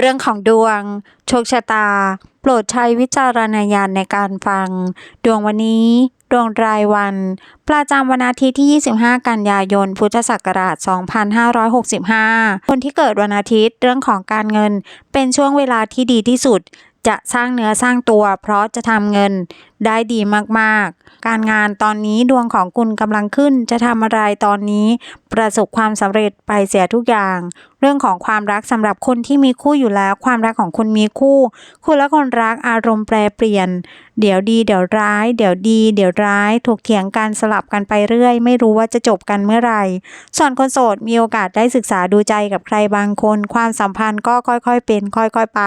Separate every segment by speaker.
Speaker 1: เรื่องของดวง โชคชะตา โปรดใช้วิจารณญาณในการฟัง ดวงวันนี้ ดวงรายวัน ประจำวันอาทิตย์ที่ 25 กันยายน พุทธศักราช 2565 คนที่เกิดวันอาทิตย์เรื่องของการเงิน เป็นช่วงเวลาที่ดีที่สุด จะสร้างเนื้อสร้างตัว เพราะจะทำเงิน ได้ดีมากๆ การงานตอนนี้ดวงของคุณกำลังขึ้นจะทำอะไรตอนนี้ ประสบความสำเร็จไปเสียทุกอย่าง เรื่องของความรักสำหรับคนที่มีคู่อยู่แล้ว ความรักของคุณมีคู่ คุณและคนรักอารมณ์แปรเปลี่ยน เดี๋ยวดีเดี๋ยวร้าย เดี๋ยวดี เดี๋ยวร้าย ถูกเถียงกันสลับกันไปเรื่อย ไม่รู้ว่าจะจบกันเมื่อไหร่ส่วนคนโสดมีโอกาสได้ศึกษาดูใจกับใครบางคน ความสัมพันธ์ก็ค่อยๆเป็น ค่อยๆไป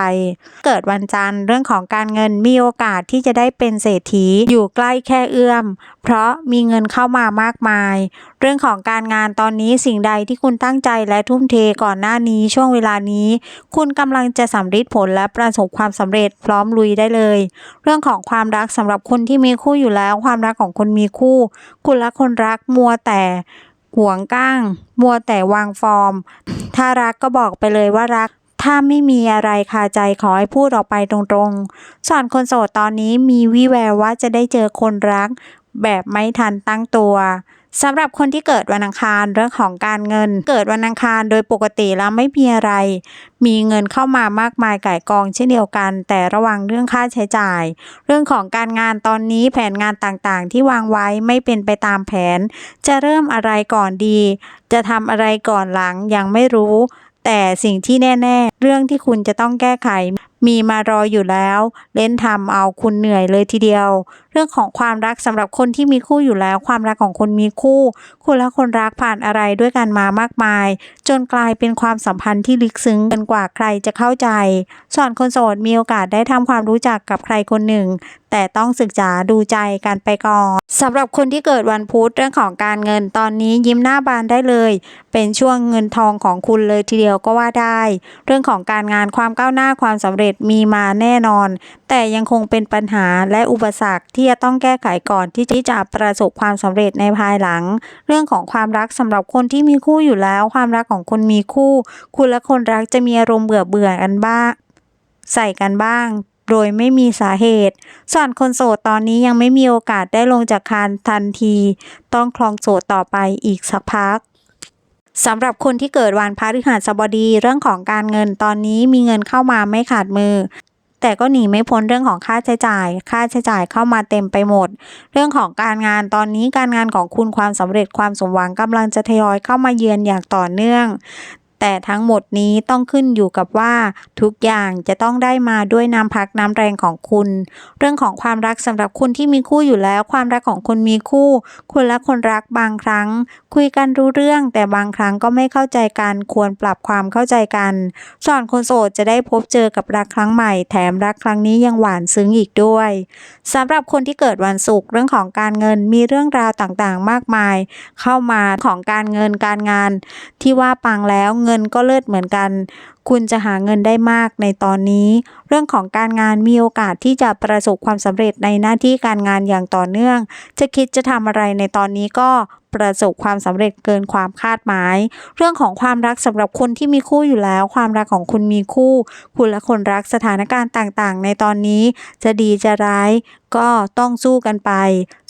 Speaker 1: เกิดวันจันทร์เรื่องของการเงินมีโอกาสที่จะได้เป็นเศรษฐีอยู่ใกล้แค่เอื้อม เพราะมีเงินเข้ามามากมาย เรื่องของการงานตอนนี้สิ่งใดที่คุณตั้งใจและทุ่มเทก่อนหน้านี้ช่วงเวลานี้ คุณกำลังจะสำเร็จผลและประสบความสำเร็จพร้อมลุยได้เลย เรื่องของความรักสำหรับคนที่มีคู่อยู่แล้ว ความรักของคนมีคู่ คุณและคนรักมัวแต่หวงก้าง มัวแต่วางฟอร์ม ถ้ารักก็บอกไปเลยว่ารัก ถ้าไม่มีอะไรคาใจขอให้พูดออกไปตรงๆส่วนคนโสดตอนนี้มีวิแววว่าจะได้เจอคนรัก แบบไม่ทันตั้งตัวสำหรับคนที่เกิดวันอังคารเรื่องของการเงิน เกิดวันอังคารโดยปกติแล้วไม่มีอะไร มีเงินเข้ามามากมายก่ายกองเช่นเดียวกัน แต่ระวังเรื่องค่าใช้จ่าย เรื่องของการงานตอนนี้แผนงานต่างๆ ที่วางไว้ไม่เป็นไปตามแผน จะเริ่มอะไรก่อนดี จะทำอะไรก่อนหลังยังไม่รู้ แต่สิ่งที่แน่ ๆ เรื่องที่คุณจะต้องแก้ไข มีมารออยู่แล้ว เล่นทำเอาคุณเหนื่อยเลยทีเดียว เรื่องของความรักสำหรับคนที่มีคู่อยู่แล้ว ความรักของคนมีคู่ คุณและคนรักผ่านอะไรด้วยกันมามากมาย จนกลายเป็นความสัมพันธ์ที่ลึกซึ้งเกินกว่าใครจะเข้าใจ ส่วนคนโสดมีโอกาสได้ทำความรู้จักกับใครคนหนึ่ง แต่ต้องศึกษาดูใจกันไปก่อนสำหรับคนที่เกิดวันพุธเรื่องของการเงินตอนนี้ยิ้มหน้าบานได้เลย เป็นช่วงเงินทองของคุณเลยทีเดียวก็ว่าได้ เรื่องของการงานความก้าวหน้าความสำเร็จมีมาแน่นอน แต่ยังคงเป็นปัญหาและอุปสรรคที่จะต้องแก้ไขก่อนที่จะประสบความสำเร็จในภายหลัง เรื่องของความรักสำหรับคนที่มีคู่อยู่แล้ว ความรักของคนมีคู่ คุณและคนรักจะมีอารมณ์เบื่อเบื่อกันบ้าง ใส่กันบ้างโดยไม่มีสาเหตุ ส่วนคนโสดตอนนี้ยังไม่มีโอกาสได้ลงจากคานทันที ต้องคลองโสดต่อไปอีกสักพักสำหรับคนที่เกิดวันพฤหัสบดีเรื่องของการเงินตอนนี้มีเงินเข้ามาไม่ขาดมือ แต่ก็หนีไม่พ้นเรื่องของค่าใช้จ่าย ค่าใช้จ่ายเข้ามาเต็มไปหมด เรื่องของการงานตอนนี้การงานของคุณความสำเร็จความสมหวังกำลังจะทยอยเข้ามาเยือนอย่างต่อเนื่อง แต่ทั้งหมดนี้ต้องขึ้นอยู่กับว่าทุกอย่างจะต้องได้มาด้วยน้ำพักน้ำแรงของคุณ เรื่องของความรักสำหรับคุณที่มีคู่อยู่แล้ว ความรักของคนมีคู่ คุณและคนรักบางครั้ง คุยกันรู้เรื่อง แต่บางครั้งก็ไม่เข้าใจกันควรปรับความเข้าใจกันส่วนคนโสดจะได้พบเจอกับรักครั้งใหม่แถมรักครั้งนี้ยังหวานซึ้งอีกด้วยสำหรับคนที่เกิดวันศุกร์เรื่องของการเงินมีเรื่องราวต่างๆ มากมาย เข้ามาของการเงินการงาน ที่ว่าปังแล้วเงินงินก็เลิศเหมือนกัน คุณจะหาเงินได้มากในตอนนี้ เรื่องของการงานมีโอกาสที่จะประสบความสำเร็จในหน้าที่การงานอย่างต่อเนื่อง จะคิดจะทำอะไรในตอนนี้ก็ประสบความสำเร็จเกินความคาดหมาย เรื่องของความรักสำหรับคนที่มีคู่อยู่แล้ว ความรักของคุณมีคู่ คุณและคนรักสถานการณ์ต่างๆ ในตอนนี้จะดีจะร้ายก็ต้องสู้กันไป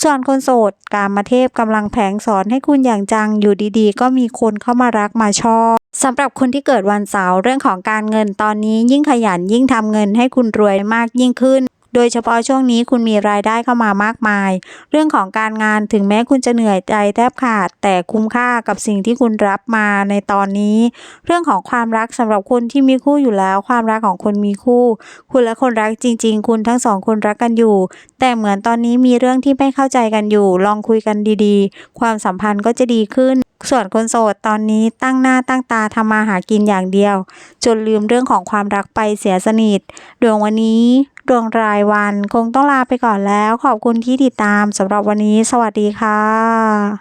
Speaker 1: ส่วนคนโสดกามาเทพกำลังแผงสอนให้คุณอย่างจังอยู่ดีๆ ก็มีคนเข้ามารักมาชอบ สำหรับคนที่เกิดวันเสาร์เรื่องของการเงินตอนนี้ยิ่งขยันยิ่งทำเงินให้คุณรวยมากยิ่งขึ้น โดยเฉพาะช่วงนี้คุณมีรายได้เข้ามามากมาย เรื่องของการงานถึงแม้คุณจะเหนื่อยใจแทบขาด แต่คุ้มค่ากับสิ่งที่คุณรับมาในตอนนี้ เรื่องของความรักสำหรับคนที่มีคู่อยู่แล้ว ความรักของคนมีคู่ คุณและคนรักจริง ๆ คุณทั้งสองคนรักกันอยู่ แต่เหมือนตอนนี้มีเรื่องที่ไม่เข้าใจกันอยู่ ลองคุยกันดีๆ ความสัมพันธ์ก็จะดีขึ้น ส่วนคนโสดตอนนี้ตั้งหน้าตั้งตาทำมาหากินอย่างเดียว จนลืมเรื่องของความรักไปเสียสนิท ดวงวันนี้ ดวงรายวันคงต้องลาไปก่อนแล้ว ขอบคุณที่ติดตามสำหรับวันนี้ สวัสดีค่ะ